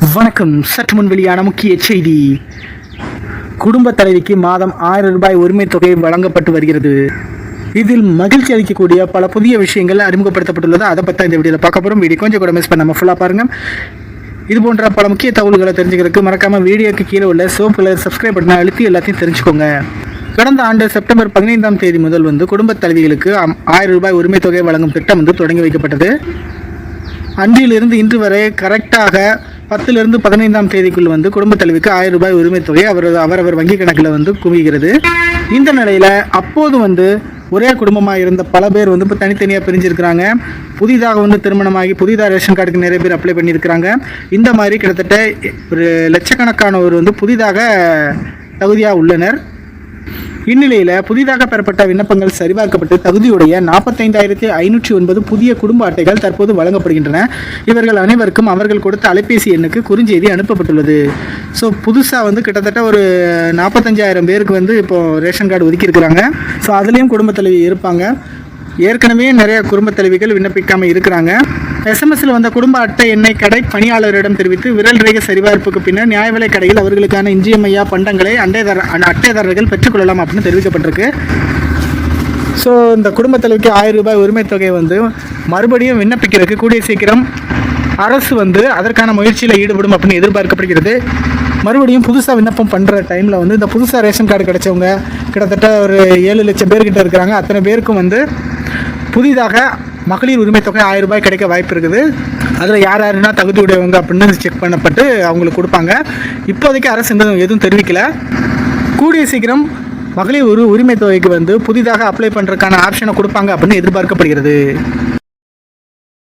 வணக்கம். சற்று முன் வெளியான முக்கிய செய்தி. குடும்ப தலைவிக்கு மாதம் ஆயிரம் ரூபாய் உரிமை தொகை வழங்கப்பட்டு வருகிறது. இதில் மகிழ்ச்சி அளிக்கக்கூடிய பல புதிய விஷயங்கள் அறிமுகப்படுத்தப்பட்டுள்ளது. அதை பற்றி இந்த வீடியோவில் பார்க்க போகிறோம் வீடியோ கொஞ்சம் கூட மிஸ் பண்ணாமல் ஃபுல்லாக பாருங்கள் இது போன்ற பல முக்கிய தகவல்களை தெரிஞ்சுக்கிறதுக்கு மறக்காமல் வீடியோக்கு கீழே உள்ள சோப்பில் கலர் சப்ஸ்கிரைப் பட்டனை அழுத்தி எல்லாத்தையும் தெரிஞ்சுக்கோங்க. கடந்த ஆண்டு செப்டம்பர் பதினைந்தாம் தேதி முதல் வந்து குடும்ப தலைவிகளுக்கு அம்- ஆயிரம் ரூபாய் உரிமை தொகை வழங்கும் திட்டம் வந்து தொடங்கி வைக்கப்பட்டது. அன்றிலிருந்து இன்று வரை கரெக்டாக பத்துலேருந்து பதினைந்தாம் தேதிக்குள் வந்து குடும்பத் தலைவிக்கு ஆயிரம் ரூபாய் உரிமைத்தொகை தொகை அவர் அவரவர் வங்கி கணக்கில் வந்து குவிகிறது. இந்த நிலையில் அப்போது வந்து ஒரே குடும்பமாக இருந்த பல பேர் வந்து இப்போ தனித்தனியாக பிரிஞ்சிருக்கிறாங்க. புதிதாக வந்து திருமணமாகி புதிதாக ரேஷன் கார்டுக்கு நிறைய பேர் அப்ளை பண்ணியிருக்கிறாங்க. இந்த மாதிரி கிட்டத்தட்ட ஒரு லட்சக்கணக்கானவர் வந்து புதிதாக தகுதியாக உள்ளனர். இந்நிலையில் புதிதாக பெறப்பட்ட விண்ணப்பங்கள் சரிபார்க்கப்பட்டு தகுதியுடைய நாற்பத்தைந்தாயிரத்தி ஐநூற்றி ஒன்பது புதிய குடும்ப அட்டைகள் தற்போது வழங்கப்படுகின்றன. இவர்கள் அனைவருக்கும் அவர்கள் கொடுத்த அலைபேசி எண்ணுக்கு குறுஞ்செய்தி அனுப்பப்பட்டுள்ளது. ஸோ புதுசாக வந்து கிட்டத்தட்ட ஒரு நாற்பத்தஞ்சாயிரம் பேருக்கு வந்து இப்போ ரேஷன் கார்டு ஒதுக்கியிருக்கிறாங்க. ஸோ அதுலேயும் குடும்பத்தில் தலைவி இருப்பாங்க. ஏற்கனவே நிறைய குடும்ப தலைவிகள் விண்ணப்பிக்காமல் இருக்கிறாங்க. எஸ்எம்எஸ்ல வந்த குடும்ப அட்டை எண்ணை கடை பணியாளரிடம் தெரிவித்து விரல் ரேகை சரிபார்ப்புக்கு பின்னர் நியாய விலை கடையில் அவர்களுக்கான இன்றியமையா பண்டங்களை அண்டைதார அட்டைதாரர்கள் பெற்றுக்கொள்ளலாம் அப்படின்னு தெரிவிக்கப்பட்டிருக்கு. ஸோ இந்த குடும்ப தலைவிக்கு ஆயிரம் ரூபாய் உரிமைத் தொகை வந்து மறுபடியும் விண்ணப்பிக்கிறதுக்கு கூடிய சீக்கிரம் அரசு வந்து அதற்கான முயற்சியில் ஈடுபடும் அப்படின்னு எதிர்பார்க்கப்படுகிறது. மறுபடியும் புதுசாக விண்ணப்பம் பண்ணுற டைமில் வந்து இந்த புதுசாக ரேஷன் கார்டு கிடைச்சவங்க கிட்டத்தட்ட ஒரு ஏழு லட்சம் பேர்கிட்ட இருக்கிறாங்க. அத்தனை பேருக்கும் வந்து புதிதாக மகளிர் உரிமை தொகை ஆயிரம் ரூபாய் கிடைக்க வாய்ப்பு இருக்குது. அதில் யார் யாருன்னா தகுதி உடையவங்க அப்படின்னு செக் பண்ணப்பட்டு அவங்களுக்கு கொடுப்பாங்க. இப்போதைக்கு அரசு எதுவும் தெரிவிக்கல. கூடிய சீக்கிரம் மகளிர் ஒரு உரிமை தொகைக்கு வந்து புதிதாக அப்ளை பண்ணுறதுக்கான ஆப்ஷனை கொடுப்பாங்க அப்படின்னு எதிர்பார்க்கப்படுகிறது.